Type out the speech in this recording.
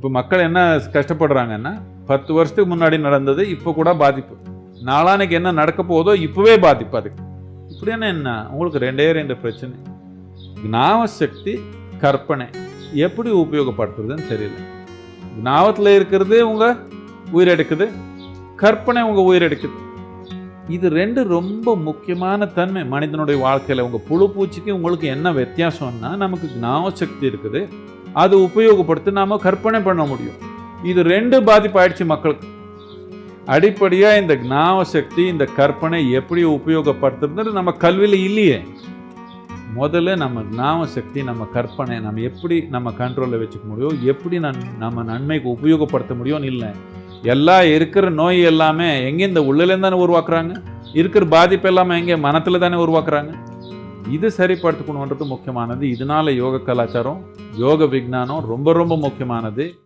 இப்போ மக்கள் என்ன கஷ்டப்படுறாங்கன்னா பத்து வருஷத்துக்கு முன்னாடி நடந்தது இப்போ கூட பாதிப்பு. நாளானைக்கு என்ன நடக்க போதோ இப்போவே பாதிப்பு அதுக்கு இப்படின்னா என்ன உங்களுக்கு ரெண்டே ரெண்டு பிரச்சனை. ஞாபக சக்தி கற்பனை. எப்படி உபயோகப்படுத்துறதுன்னு தெரியல. ஞாபகத்தில் இருக்கிறது உங்கள் உயிரெடுக்குது கற்பனை உங்கள் உயிரெடுக்குது. இது ரெண்டு ரொம்ப முக்கியமான தன்மை. மனிதனுடைய வாழ்க்கையில் உங்கள் புழு பூச்சிக்கு உங்களுக்கு என்ன வித்தியாசம்னா நமக்கு ஞாபக சக்தி இருக்குது. அது உபயோகப்படுத்தி நாம் கற்பனை பண்ண முடியும். இது ரெண்டு பாதிப்பாயிடுச்சு மக்களுக்கு. அடிப்படையாக இந்த ஞாபக சக்தி இந்த கற்பனை எப்படி உபயோகப்படுத்துறது நம்ம கல்வியில் இல்லையே. முதல்ல நம்ம ஞாபக சக்தி நம்ம கற்பனை நம்ம எப்படி நம்ம கண்ட்ரோலில் வச்சுக்க முடியும்? எப்படி நன் நம்ம நன்மைக்கு உபயோகப்படுத்த முடியும்னு இல்லை. எல்லாம் இருக்கிற நோய் எல்லாமே எங்கே இந்த உள்ளிலேருந்து தானே உருவாக்குறாங்க? இருக்கிற பாதிப்பு எல்லாமே எங்கே? மனத்தில் தானே உருவாக்குறாங்க? இது சரிப்படுத்திக்கணுன்றது முக்கியமானது. இதனால யோக கலாச்சாரம் யோக விஞ்ஞானம் ரொம்ப ரொம்ப முக்கியமானது.